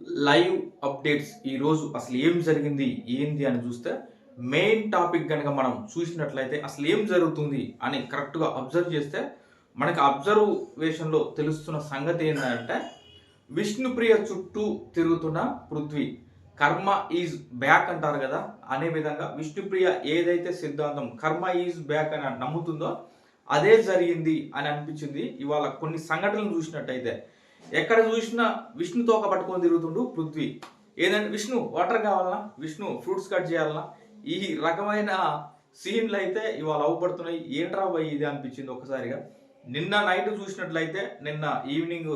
Live updates ఈరోజు అసలు ఏం జరిగింది ఏంది అని చూస్తే మెయిన్ టాపిక్ కనుక మనం చూసినట్లయితే అసలు ఏం జరుగుతుంది అని కరెక్ట్గా అబ్జర్వ్ చేస్తే మనకి అబ్జర్వేషన్లో తెలుస్తున్న సంగతి ఏంటంటే విష్ణుప్రియ చుట్టూ తిరుగుతున్న పృథ్వీ కర్మ ఈజ్ బ్యాక్ అంటారు కదా అనే విధంగా విష్ణుప్రియ ఏదైతే సిద్ధాంతం కర్మ ఈజ్ బ్యాక్ అని నమ్ముతుందో అదే జరిగింది అని అనిపించింది. ఇవాళ కొన్ని సంఘటనలు చూసినట్టయితే ఎక్కడ చూసినా విష్ణు తోక పట్టుకొని తిరుగుతుండు పృథ్వీ. ఏదంటే విష్ణు వాటర్ కావాలన్నా విష్ణు ఫ్రూట్స్ కట్ చేయాలన్నా ఈ రకమైన సీన్లు అయితే ఇవాళ అవుపడుతున్నాయి. ఏంట్రా పోయి ఇది అనిపించింది ఒకసారిగా నిన్న నైట్ చూసినట్లయితే నిన్న evening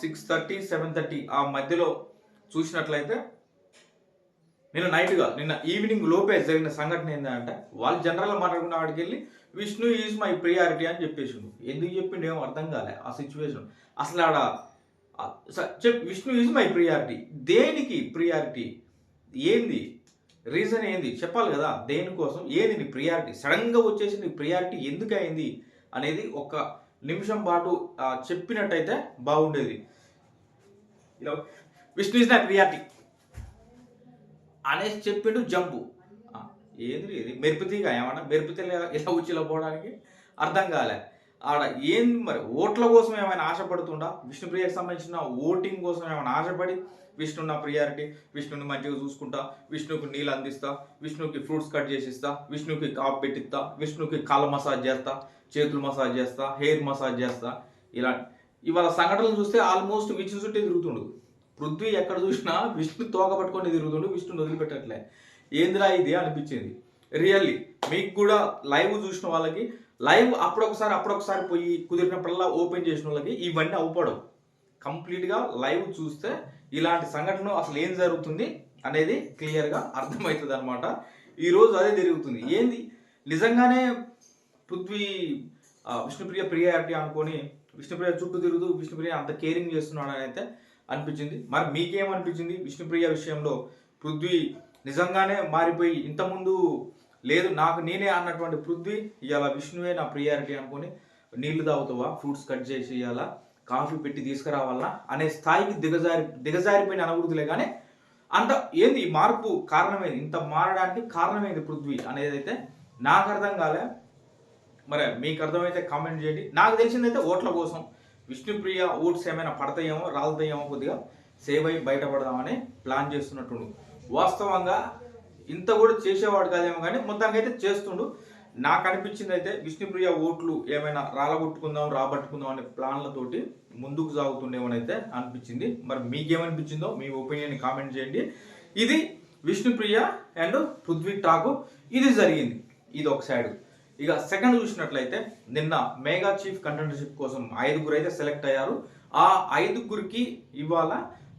six thirty seven thirty ఆ మధ్యలో చూసినట్లయితే నిన్న నైట్గా నిన్న ఈవినింగ్ లోపే జరిగిన సంఘటన ఏంటంటే వాళ్ళు జనరల్గా మాట్లాడుకున్న వాడికి వెళ్ళి విష్ణు ఈజ్ మై ప్రియారిటీ అని చెప్పేసిండు. ఎందుకు చెప్పిండు ఏమో అర్థం కాలే ఆ సిచ్యువేషన్ అసలు ఆడ స- చెప్ విష్ణు ఈజ్ మై ప్రియారిటీ దేనికి ప్రియారిటీ ఏంది? రీజన్ ఏంది? చెప్పాలి కదా దేనికోసం? ఏది నీ ప్రియారిటీ సడన్గా వచ్చేసి నీ ప్రియారిటీ ఎందుకు అయింది అనేది ఒక నిమిషం పాటు చెప్పినట్టయితే బాగుండేది. ఇలా విష్ణు ఈజ్ మై ప్రియారిటీ అనేసి చెప్పిండు జంపు ఏంది ఇది? మెరుపుతీగా ఏమన్నా? మెరుపుతీ ఇలా ఉచ్చిలో పోవడానికి? అర్థం కాలే. ఆడ ఏంది మరి? ఓట్ల కోసం ఏమైనా ఆశపడుతుండా? విష్ణుప్రియకి సంబంధించిన ఓటింగ్ కోసం ఏమైనా ఆశపడి విష్ణు నా ప్రియారిటీ విష్ణుని మంచిగా చూసుకుంటా విష్ణుకి నీళ్ళు అందిస్తా విష్ణుకి ఫ్రూట్స్ కట్ చేసి ఇస్తా విష్ణుకి కాపు పెట్టిస్తా విష్ణుకి కాళ్ళ మసాజ్ చేస్తా చేతులు మసాజ్ చేస్తా హెయిర్ మసాజ్ చేస్తా ఇలా ఇవాళ సంఘటనలు చూస్తే ఆల్మోస్ట్ విచ్చి చుట్టే తిరుగుతుండు. పృథ్వీ ఎక్కడ చూసినా విష్ణు తోక పట్టుకొని తిరుగుతుండు విష్ణుని వదిలిపెట్టట్లే. ఏందిరా ఇది అనిపించింది. రియల్లీ మీకు కూడా లైవ్ చూసిన వాళ్ళకి లైవ్ అప్పుడొకసారి అప్పుడొకసారి పోయి కుదిరినప్పుడల్లా ఓపెన్ చేసిన వాళ్ళకి ఇవన్నీ అవ్వడం కంప్లీట్గా లైవ్ చూస్తే ఇలాంటి సంఘటన అసలు ఏం జరుగుతుంది అనేది క్లియర్గా అర్థమవుతుంది అనమాట ఈరోజు అదే జరుగుతుంది. ఏంది? నిజంగానే పృథ్వీ విష్ణుప్రియ ప్రియారిటీ అనుకొని విష్ణుప్రియ చుట్టూ తిరుగుతూ విష్ణుప్రియ అంత కేరింగ్ చేస్తున్నాడు అని అయితే అనిపించింది. మరి మీకేమనిపించింది విష్ణుప్రియ విషయంలో? పృథ్వీ నిజంగానే మారిపోయి ఇంతకుముందు లేదు నాకు నేనే అన్నటువంటి పృథ్వీ ఇవాళ విష్ణువే నా ప్రియారిటీ అనుకొని నీళ్ళు తాగుతావా ఫ్రూట్స్ కట్ చేసి ఇవాళ కాఫీ పెట్టి తీసుకురావాలా అనే స్థాయికి దిగజారి దిగజారిపోయిన అనుభూతులే కానీ అంత ఏంది ఈ మార్పు కారణమైంది? ఇంత మారడానికి కారణమైంది పృథ్వీ అనేది అయితే నాకు అర్థం కాలే. మరి మీకు అర్థమైతే కామెంట్ చేయండి. నాకు తెలిసిందైతే ఓట్ల కోసం. విష్ణుప్రియ ఓట్స్ ఏమైనా పడతాయేమో రాలుతాయేమో కొద్దిగా సేవ్ అయి బయటపడదామని ప్లాన్ చేస్తున్నట్టుండు. వాస్తవంగా ఇంత కూడా చేసేవాడు కాదేమో కానీ మొత్తానికైతే చేస్తుండు. నాకు అనిపించింది అయితే విష్ణుప్రియ ఓట్లు ఏమైనా రాలగొట్టుకుందాం రాబట్టుకుందాం అనే ప్లాన్లతోటి ముందుకు సాగుతుండేమోనైతే అనిపించింది. మరి మీకేమనిపించిందో మీ ఒపీనియన్ కామెంట్ చేయండి. ఇది విష్ణుప్రియ అండ్ పృథ్వీ టాకు ఇది జరిగింది. ఇది ఒక సైడ్ ఇక సెకండ్ చూసినట్లయితే నిన్న మేఘా చీఫ్ కంటెంటర్షిప్ కోసం ఐదుగురు అయితే సెలెక్ట్ అయ్యారు. ఆ ఐదుగురికి ఇవాళ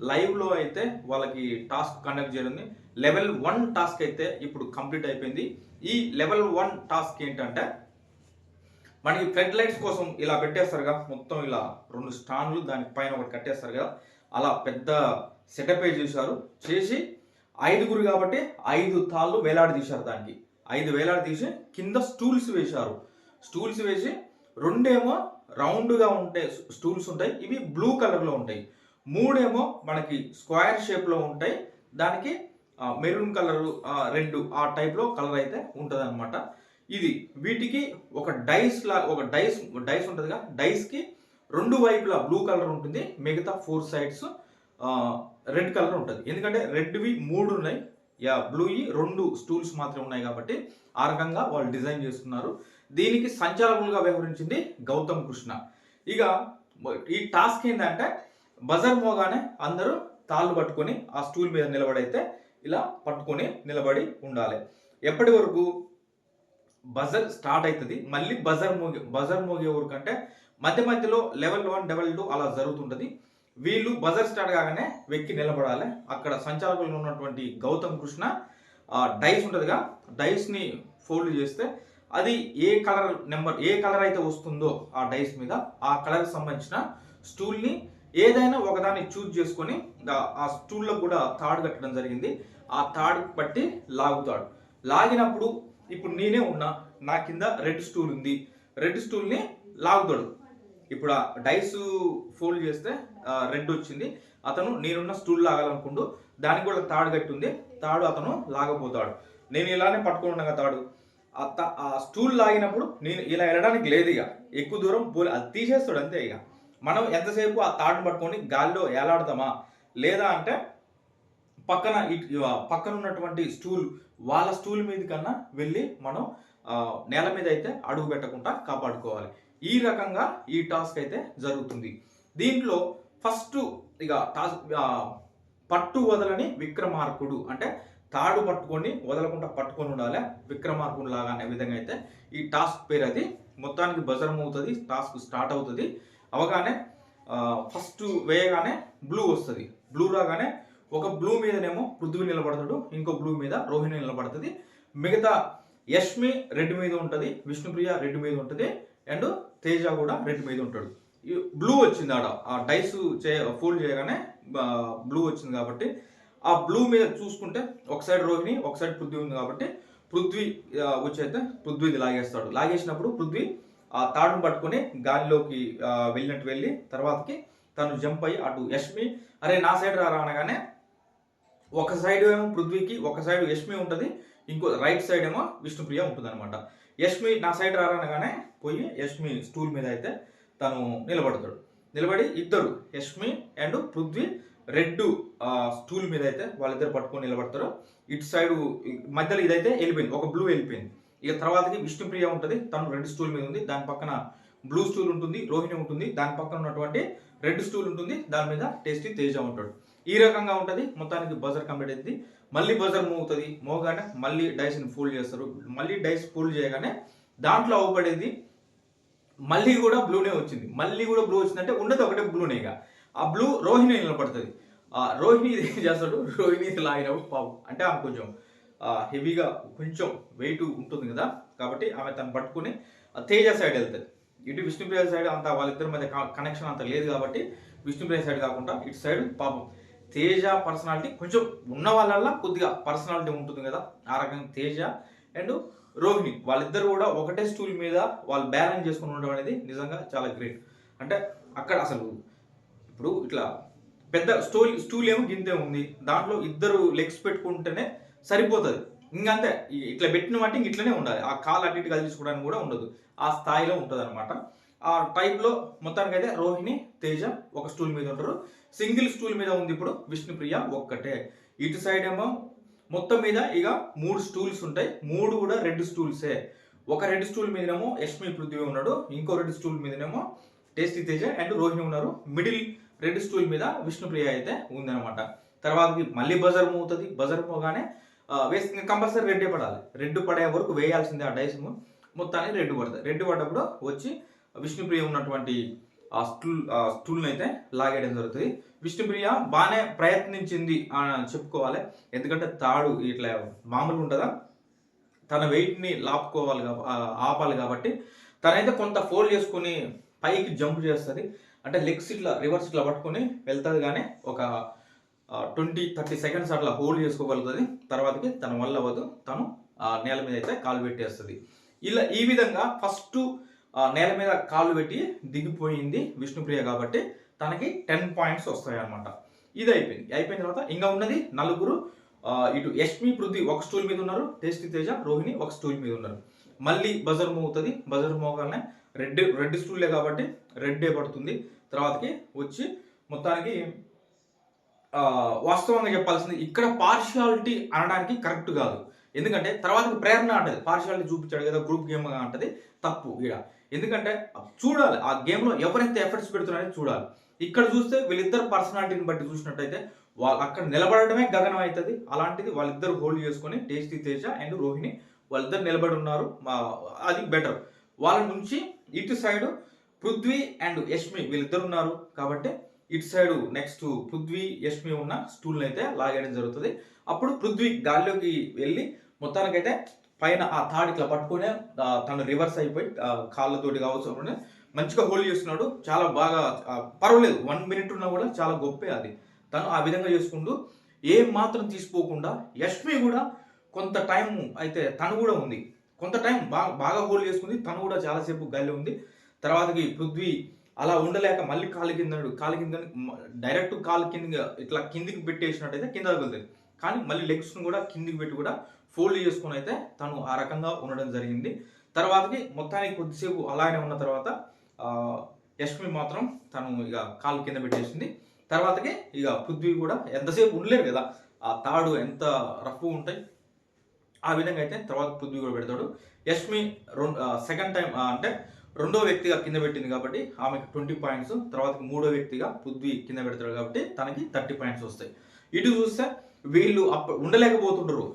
లైవ్లో అయితే వాళ్ళకి టాస్క్ కండక్ట్ చేయనుంది లెవెల్ వన్ టాస్క్ అయితే ఇప్పుడు కంప్లీట్ అయిపోయింది. ఈ లెవెల్ వన్ టాస్క్ ఏంటంటే మనకి ఫ్లడ్ లైట్స్ కోసం ఇలా పెట్టేస్తారుగా మొత్తం ఇలా రెండు స్టాండ్లు దాని పైన ఒకటి కట్టేస్తారు కదా అలా పెద్ద సెటప్ చేశారు. చేసి ఐదుగురు కాబట్టి ఐదు తాళ్ళు వేలాడి తీశారు దానికి. ఐదు వేలాడు తీసి కింద స్టూల్స్ వేశారు. స్టూల్స్ వేసి రెండేమో రౌండ్గా ఉండే స్టూల్స్ ఉంటాయి ఇవి బ్లూ కలర్లో ఉంటాయి. మూడేమో మనకి స్క్వేర్ షేప్లో ఉంటాయి. దానికి మెరూన్ కలర్ రెడ్ ఆ టైప్లో కలర్ అయితే ఉంటుంది అనమాట ఇది వీటికి ఒక డైస్ లా ఒక డైస్ డైస్ ఉంటుందిగా డైస్కి రెండు వైపులా బ్లూ కలర్ ఉంటుంది మిగతా ఫోర్ సైడ్స్ రెడ్ కలర్ ఉంటుంది. ఎందుకంటే రెడ్వి మూడు ఉన్నాయి యా బ్లూయి రెండు స్టూల్స్ మాత్రమే ఉన్నాయి కాబట్టి ఆ రకంగా వాళ్ళు డిజైన్ చేసుకున్నారు దీనికి సంచాలకులుగా వ్యవహరించింది గౌతమ్ కృష్ణ. ఇక ఈ టాస్క్ ఏంటంటే బజర్ మోగానే అందరూ తాళ్ళు పట్టుకొని ఆ స్టూల్ మీద నిలబడైతే ఇలా పట్టుకొని నిలబడి ఉండాలి. ఎప్పటి వరకు? బజర్ స్టార్ట్ అవుతుంది మళ్ళీ బజర్ మోగి బజర్ మోగే వరకు అంటే మధ్య మధ్యలో లెవెల్ వన్ లెవెల్ టూ అలా జరుగుతుంటుంది. వీళ్ళు బజర్ స్టార్ట్ కాగానే వెక్కి నిలబడాలి. అక్కడ సంచాలకులు ఉన్నటువంటి గౌతమ్ కృష్ణ ఆ డైస్ ఉంటుందిగా డైస్ని ఫోల్డ్ చేస్తే అది ఏ కలర్ నెంబర్ ఏ కలర్ అయితే వస్తుందో ఆ డైస్ మీద ఆ కలర్కి సంబంధించిన స్టూల్ని ఏదైనా ఒకదాన్ని చూజ్ చేసుకొని ఆ స్టూల్లో కూడా తాడు కట్టడం జరిగింది. ఆ తాడు పట్టి లాగుతాడు. లాగినప్పుడు ఇప్పుడు నేనే ఉన్నా నా కింద రెడ్ స్టూల్ ఉంది. రెడ్ స్టూల్ని లాగుతాడు. ఇప్పుడు ఆ డైస్ ఫోల్డ్ చేస్తే రెడ్ వచ్చింది. అతను నేనున్న స్టూల్ లాగాలనుకుంటూ దానికి కూడా తాడు కట్టి ఉంది తాడు అతను లాగపోతాడు. నేను ఇలానే పట్టుకుని ఉండగా తాడు. ఆ ఆ స్టూల్ లాగినప్పుడు నేను ఇలా వెళ్ళడానికి లేదు ఇక. ఎక్కువ దూరం పోలే. అది తీసేస్తాడు అంతే ఇక. మనం ఎంతసేపు ఆ తాడుని పట్టుకొని గాల్లో ఏలాడతామా? లేదా అంటే పక్కన పక్కన ఉన్నటువంటి స్టూల్ వాళ్ళ స్టూల్ మీద కన్నా వెళ్ళి మనం నేల మీద అయితే అడుగు పెట్టకుండా కాపాడుకోవాలి. ఈ రకంగా ఈ టాస్క్ అయితే జరుగుతుంది. దీంట్లో ఫస్ట్ ఇక టాస్క్ పట్టు వదలని విక్రమార్కుడు అంటే తాడు పట్టుకొని వదలకుండా పట్టుకొని ఉండాలి. విక్రమార్కుడు లాగా అనే విధంగా అయితే ఈ టాస్క్ పేరు అది. మొత్తానికి బజరం అవుతుంది టాస్క్ స్టార్ట్ అవుతుంది. అవగానే ఫస్ట్ వేయగానే బ్లూ వస్తుంది. బ్లూ రాగానే ఒక బ్లూ మీదనేమో పృథ్వీ నిలబడతాడు ఇంకో బ్లూ మీద రోహిణి నిలబడుతుంది. మిగతా యష్మి రెడ్ మీద ఉంటుంది విష్ణుప్రియ రెడ్ మీద ఉంటుంది. అండ్ తేజ కూడా రెడ్ మీద ఉంటాడు. ఈ బ్లూ వచ్చింది ఆడ. ఆ డైస్ చే ఫోల్డ్ చేయగానే బ్లూ వచ్చింది కాబట్టి ఆ బ్లూ మీద చూసుకుంటే ఒక సైడ్ రోహిణి ఒక సైడ్ పృథ్వీ ఉంది కాబట్టి పృథ్వీ వచ్చైతే పృథ్వీది లాగేస్తాడు. లాగేసినప్పుడు పృథ్వీ ఆ తాడును పట్టుకొని గాలిలోకి వెళ్ళినట్టు వెళ్ళి తర్వాతకి తను జంప్ అయ్యి అటు యష్మి అరే నా సైడ్ రారా అనగానే ఒక సైడ్ ఏమో పృథ్వీకి ఒక సైడ్ యష్మి ఉంటుంది. ఇంకో రైట్ సైడ్ ఏమో విష్ణుప్రియ ఉంటుంది అనమాట యష్మి నా సైడ్ రారా అనగానే పోయి యష్మి స్టూల్ మీద అయితే తను నిలబడతాడు. నిలబడి ఇద్దరు Yashmi and Prithvi red stool మీద అయితే వాళ్ళిద్దరు పట్టుకొని నిలబడతారు. ఇటు సైడ్ మధ్యలో ఇదైతే వెళ్ళిపోయింది ఒక బ్లూ వెళ్ళిపోయింది. ఇక తర్వాతకి విష్ణుప్రియ ఉంటుంది తను రెడ్ స్టూల్ మీద ఉంది. దాని పక్కన బ్లూ స్టూల్ ఉంటుంది రోహిణి ఉంటుంది. దాని పక్కన ఉన్నటువంటి రెడ్ స్టూల్ ఉంటుంది. దాని మీద టేస్టీ తేజ ఉంటాడు. ఈ రకంగా ఉంటుంది. మొత్తానికి బజర్ కంప్లీట్ అయింది మళ్ళీ బజర్ మూవ్ అవుతుంది. మోగానే మళ్ళీ డైస్ని ఫోల్డ్ చేస్తారు. మళ్ళీ డైస్ ఫోల్డ్ చేయగానే దాంట్లో అవపడేది మళ్ళీ కూడా బ్లూనే వచ్చింది. మళ్ళీ కూడా బ్లూ వచ్చిందంటే ఉండదు ఒకటే బ్లూనే ఇక. ఆ బ్లూ రోహిణి నిలబడుతుంది. ఆ రోహిణి ఏం చేస్తాడు? రోహిణి లాగినప్పుడు పావు. అంటే ఆమె కొంచెం హెవీగా కొంచెం వెయిట్ ఉంటుంది కదా. కాబట్టి ఆమె తను పట్టుకుని తేజ సైడ్ వెళ్తుంది. ఇటు విష్ణుప్రియ సైడ్ అంత వాళ్ళిద్దరి మధ్య కనెక్షన్ అంత లేదు కాబట్టి విష్ణుప్రియ సైడ్ కాకుండా ఇటు సైడ్ పాపం. తేజ పర్సనాలిటీ కొంచెం ఉన్న వాళ్ళల్లో కొద్దిగా పర్సనాలిటీ ఉంటుంది కదా. ఆ రకంగా తేజ అండ్ రోహిణి. వాళ్ళిద్దరు కూడా ఒకటే స్టూల్ మీద వాళ్ళు బ్యాలెన్స్ చేసుకుని ఉండడం అనేది నిజంగా చాలా గ్రేట్ అంటే అక్కడ అసలు ఇప్పుడు ఇట్లా పెద్ద స్టూల్ స్టూల్ ఏమో గింతే ఉంది. దాంట్లో ఇద్దరు లెగ్స్ పెట్టుకుంటేనే సరిపోతుంది. ఇంకంతే. ఇట్లా పెట్టిన మట్టి ఇట్లనే ఉండాలి. ఆ కాలు అటు ఇటు కలిసుకోవడానికి కూడా ఉండదు. ఆ స్థాయిలో ఉంటుంది అనమాట ఆ టైప్లో మొత్తానికైతే అయితే రోహిణి తేజ ఒక స్టూల్ మీద ఉంటారు. సింగిల్ స్టూల్ మీద ఉంది ఇప్పుడు విష్ణుప్రియ ఒక్కటే. ఇటు సైడ్ ఏమో మొత్తం మీద ఇక మూడు స్టూల్స్ ఉంటాయి. మూడు కూడా రెడ్ స్టూల్సే. ఒక రెడ్ స్టూల్ మీదనేమో యష్మి పృథ్వీ ఉన్నాడు. ఇంకో రెడ్ స్టూల్ మీదనేమో టేస్టీ తేజ అండ్ రోహిణి ఉన్నారు. మిడిల్ రెడ్ స్టూల్ మీద విష్ణుప్రియ అయితే ఉందన్నమాట. తర్వాతకి మళ్ళీ బజర్ మూవ్ అవుతుంది బజర్ పోగానే ఆ, వేసి కంపల్సరీ రెడ్ పడాలి. రెడ్ పడే వరకు వేయాల్సిందే ఆ డైస్ మొత్తానికి రెడ్ పడుతుంది. రెడ్ పడ్డప్పుడు వచ్చి విష్ణుప్రియ ఉన్నటువంటి స్టూల్ ఆ స్టూల్ని అయితే లాగేయడం జరుగుతుంది. విష్ణుప్రియ బాగానే ప్రయత్నించింది అని చెప్పుకోవాలి. ఎందుకంటే తాడు ఇట్లా మామూలు ఉంటుందా? తన వెయిట్ని లాపుకోవాలి ఆపాలి కాబట్టి తనైతే కొంత ఫోల్డ్ చేసుకుని పైకి జంప్ చేస్తుంది. అంటే లెగ్స్ ఇట్లా రివర్స్ ఇట్లా పట్టుకొని వెళ్తుంది కానీ ఒక ట్వంటీ థర్టీ సెకండ్స్ అట్లా హోల్డ్ చేసుకోగలుగుతుంది. తర్వాతకి తన వల్ల అవ్వదు. తను ఆ, నేల మీద అయితే కాలు పెట్టేస్తుంది. ఇలా ఈ విధంగా ఫస్ట్ నేల మీద కాళ్ళు పెట్టి దిగిపోయింది విష్ణుప్రియ కాబట్టి తనకి టెన్ పాయింట్స్ వస్తాయి అనమాట ఇది అయిపోయింది. అయిపోయిన తర్వాత ఇంకా ఉన్నది నలుగురు ఇటు యష్మి పృథ్వీ ఒక స్టూల్ మీద ఉన్నారు టేస్టి తేజ రోహిణి ఒక స్టూల్ మీద ఉన్నారు. మళ్ళీ బజర్ మోగుతుంది. బజర్ మోగానే రెడ్ రెడ్ స్టూలే కాబట్టి రెడ్డే పడుతుంది. తర్వాతకి వచ్చి మొత్తానికి వాస్తవంగా చెప్పాల్సింది ఇక్కడ పార్షియాలిటీ అనడానికి కరెక్ట్ కాదు. ఎందుకంటే తర్వాత ప్రేరణ అంటది. పార్షాలిటీ చూపించాడు కదా గ్రూప్ గేమ్ అంటది. తప్పు ఈడ. ఎందుకంటే చూడాలి ఆ గేమ్లో ఎవరైతే ఎఫర్ట్స్ పెడుతున్నారో చూడాలి. ఇక్కడ చూస్తే వీళ్ళిద్దరు పర్సనాలిటీని బట్టి చూసినట్టయితే వాళ్ళు అక్కడ నిలబడటమే గగనం అవుతుంది అలాంటిది వాళ్ళిద్దరు హోల్డ్ చేసుకొని టేస్టీ తేజ అండ్ రోహిణి వాళ్ళిద్దరు నిలబడి ఉన్నారు. మా అది బెటర్ వాళ్ళ నుంచి ఇటు సైడ్ పృథ్వీ అండ్ యష్మి వీళ్ళిద్దరు ఉన్నారు. కాబట్టి ఇటు సైడ్ నెక్స్ట్ పృథ్వీ యష్మి ఉన్న స్టూల్ని అయితే లాగేయడం జరుగుతుంది. అప్పుడు పృథ్వీ గాల్లోకి వెళ్ళి మొత్తానికైతే పైన ఆ థాడ్ ఇట్లా పట్టుకునే తను రివర్స్ అయిపోయి కాళ్ళతోటి కావచ్చు మంచిగా హోల్డ్ చేస్తున్నాడు. చాలా బాగా పర్వాలేదు వన్ మినిట్ ఉన్నా కూడా చాలా గొప్పే అది. తను ఆ విధంగా చేసుకుంటూ ఏం మాత్రం తీసుకోకుండా యష్మి కూడా కొంత టైం అయితే తను కూడా ఉంది. కొంత టైం బాగా బాగా హోల్డ్ చేసుకుంది. తను కూడా చాలాసేపు గాలి ఉంది. తర్వాతకి పృథ్వీ అలా ఉండలేక మళ్ళీ కాలు కింద కాలు కింద డైరెక్ట్ కాలు కింద ఇట్లా కిందికి పెట్టేసినట్టయితే కింద తగులుతుంది కానీ మళ్ళీ లెగ్స్ను కూడా కిందికి పెట్టి కూడా ఫోల్డ్ చేసుకుని అయితే తను ఆ రకంగా ఉండడం జరిగింది. తర్వాతకి మొత్తానికి కొద్దిసేపు అలానే ఉన్న తర్వాత యష్మి మాత్రం తను ఇక కాలు కింద పెట్టేసింది. తర్వాతకి ఇక పృథ్వీ కూడా ఎంతసేపు ఉండలేరు కదా ఆ తాడు ఎంత రఫ్ ఉంటాయి ఆ విధంగా అయితే తర్వాత పృథ్వీ కూడా పెడతాడు. యష్మి రెండు సెకండ్ టైం అంటే రెండో వ్యక్తిగా కింద పెట్టింది కాబట్టి ఆమెకి ట్వంటీ పాయింట్స్ తర్వాత మూడో వ్యక్తిగా పృథ్వీ కింద పెడతాడు కాబట్టి తనకి థర్టీ పాయింట్స్ వస్తాయి. ఇటు చూస్తే వీళ్ళు అప్పుడు ఉండలేకపోతుంటారు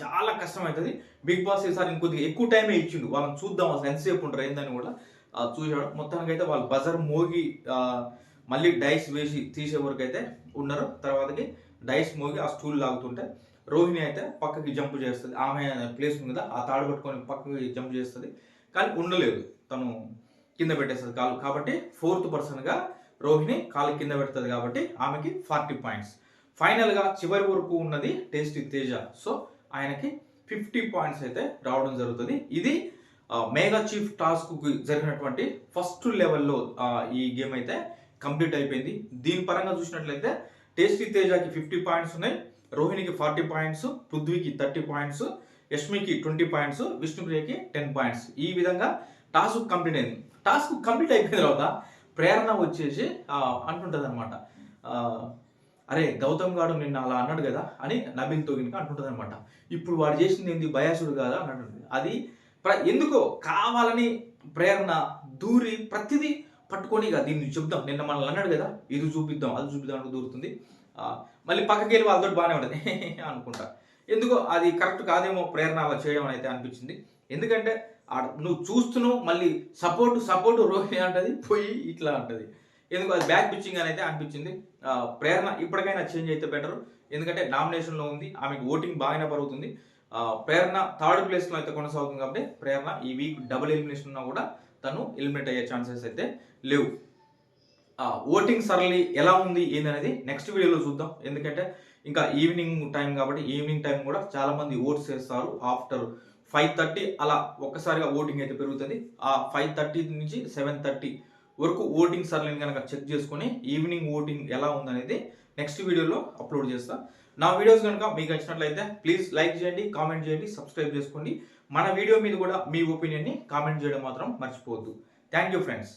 చాలా కష్టం అవుతుంది బిగ్ బాస్ ఈసారి ఇంకొద్దిగా ఎక్కువ టైమే ఇచ్చిండు. వాళ్ళని చూద్దాం అసలు ఎంతసేపు ఉంటారు ఏందని కూడా చూసాడు మొత్తానికి అయితే వాళ్ళు బజర్ మోగి మళ్ళీ డైస్ వేసి తీసే వరకు అయితే ఉన్నారు. తర్వాతకి డైస్ మోగి ఆ స్టూల్ లాగుతుంటే రోహిణి అయితే పక్కకి జంప్ చేస్తుంది. ఆమె ప్లేస్ ఉంది కదా ఆ తాడు పట్టుకొని పక్కకి జంప్ చేస్తుంది. కానీ ఉండలేదు. తను కింద పెట్టేస్తుంది కాలు. కాబట్టి ఫోర్త్ పర్సన్గా రోహిణి కాలు కింద పెడుతుంది కాబట్టి ఆమెకి ఫార్టీ పాయింట్స్ ఫైనల్గా చివరి వరకు ఉన్నది టేస్టీ తేజ. సో ఆయనకి ఫిఫ్టీ పాయింట్స్ అయితే రావడం జరుగుతుంది. ఇది మేఘా మేగా చీఫ్ టాస్క్ జరిగినటువంటి ఫస్ట్ లెవెల్లో ఈ గేమ్ అయితే కంప్లీట్ అయిపోయింది. దీని పరంగా చూసినట్లయితే టేస్టీ తేజకి ఫిఫ్టీ పాయింట్స్ ఉన్నాయి. రోహిణికి ఫార్టీ పాయింట్స్ పృథ్వీకి థర్టీ పాయింట్స్ యష్మికి ట్వంటీ పాయింట్స్ విష్ణుప్రియకి టెన్ పాయింట్స్ ఈ విధంగా టాస్క్ కంప్లీట్ అయింది. టాస్క్ కంప్లీట్ అయిపోయిన తర్వాత ప్రేరణ వచ్చేసి అంటుంటుంది అనమాట అరే గౌతమ్ గారు నిన్న అలా అన్నాడు కదా అని నబిల్ తోగిన్కి అంటుంటుంది అనమాట ఇప్పుడు వాడు చేసింది ఏంది? బయాసుడు కాదా? అని అంటుంది అది ప్ర- ఎందుకో కావాలని ప్రేరణ దూరి ప్రతిదీ పట్టుకొని ఇక దీన్ని చెప్దాం. నిన్న మనల్ని అన్నాడు కదా ఇది చూపిద్దాం అది చూపిద్దాం అని దూరుతుంది. మళ్ళీ పక్కకి వెళ్ళి వాళ్ళతో బాగానే ఉంటుంది. అనుకుంటా. ఎందుకో అది కరెక్ట్ కాదేమో ప్రేరణ అలా చేయడం అయితే అనిపించింది. ఎందుకంటే ఆడ నువ్వు చూస్తున్నావు మళ్ళీ సపోర్ట్ సపోర్ట్ రోహిణి అంటది పోయి ఇట్లా అంటది. ఎందుకు అది బ్యాక్ పిచ్చింగ్ అని అయితే అనిపించింది. ప్రేరణ ఇప్పటికైనా చేంజ్ అయితే బెటర్ ఎందుకంటే నామినేషన్లో ఉంది ఆమెకు ఓటింగ్ బాగానే పరుగుతుంది. ప్రేరణ థర్డ్ ప్లేస్లో అయితే కొనసాగుతుంది కాబట్టి ప్రేరణ ఈ వీక్ డబుల్ ఎలిమినేషన్ ఉన్నా కూడా తను ఎలిమినేట్ అయ్యే ఛాన్సెస్ అయితే లేవు. ఓటింగ్ సరళి ఎలా ఉంది ఏందనేది నెక్స్ట్ వీడియోలో చూద్దాం. ఎందుకంటే ఇంకా ఈవినింగ్ టైం కాబట్టి ఈవినింగ్ టైం కూడా చాలామంది ఓట్స్ వేస్తారు ఆఫ్టర్ ఫైవ్ థర్టీ అలా ఒక్కసారిగా ఓటింగ్ అయితే పెరుగుతుంది. ఆ ఫైవ్ థర్టీ నుంచి సెవెన్ థర్టీ వరకు ఓటింగ్ సర్లేని కనుక చెక్ చేసుకొని ఈవినింగ్ ఓటింగ్ ఎలా ఉందనేది నెక్స్ట్ వీడియోలో అప్లోడ్ చేస్తా. నా వీడియోస్ కనుక మీకు నచ్చినట్లయితే ప్లీజ్ లైక్ చేయండి కామెంట్ చేయండి సబ్స్క్రైబ్ చేసుకోండి. మన వీడియో మీద కూడా మీ ఒపీనియన్ని కామెంట్ చేయడం మాత్రం మర్చిపోవద్దు. Thank you friends